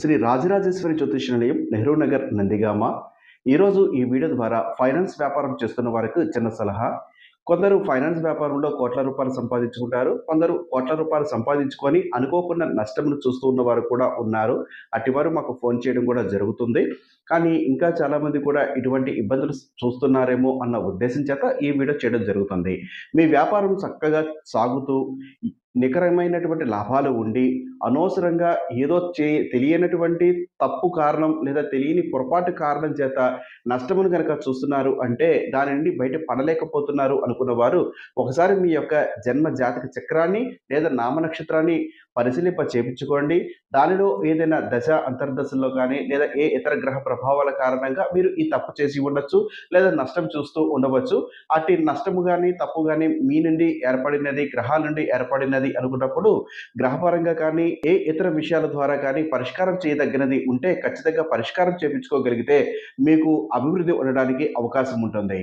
శ్రీ రాజరాజేశ్వరి జ్యోతిష నిలయం నెహ్రూ నగర్ నందిగామ. ఈరోజు ఈ వీడియో ద్వారా ఫైనాన్స్ వ్యాపారం చేస్తున్న వారికి చిన్న సలహా. కొందరు ఫైనాన్స్ వ్యాపారంలో కోట్ల రూపాయలు సంపాదించుకుంటారు. కొందరు కోట్ల రూపాయలు సంపాదించుకొని అనుకోకుండా నష్టమును చూస్తూ ఉన్నవారు కూడా ఉన్నారు. అటువారు మాకు ఫోన్ చేయడం కూడా జరుగుతుంది. కానీ ఇంకా చాలామంది కూడా ఇటువంటి ఇబ్బందులు చూస్తున్నారేమో అన్న ఉద్దేశం చేత ఈ వీడియో చేయడం జరుగుతుంది. మీ వ్యాపారం చక్కగా సాగుతూ నికరమైనటువంటి లాభాలు ఉండి అనవసరంగా ఏదో చే తెలియనటువంటి తప్పు కారణం లేదా తెలియని పొరపాటు కారణం చేత నష్టమును కనుక చూస్తున్నారు అంటే దాని నుండి బయట పడలేకపోతున్నారు అనుకున్న వారు ఒకసారి మీ యొక్క జన్మ జాతక చక్రాన్ని లేదా నామ నక్షత్రాన్ని పరిశీలింప చేపించుకోండి. దానిలో ఏదైనా దశ అంతర్దశల్లో కానీ లేదా ఏ ఇతర గ్రహ ప్రభావాల కారణంగా మీరు ఈ తప్పు చేసి ఉండొచ్చు లేదా నష్టం చూస్తూ ఉండవచ్చు. అట్టి నష్టము కానీ తప్పు కానీ మీ నుండి ఏర్పడినది గ్రహాల నుండి ఏర్పడినది అనుకున్నప్పుడు గ్రహపరంగా కానీ ఏ ఇతర విషయాల ద్వారా కానీ పరిష్కారం చేయదగినది ఉంటే ఖచ్చితంగా పరిష్కారం చేపించుకోగలిగితే మీకు అభివృద్ధి ఉండడానికి అవకాశం ఉంటుంది.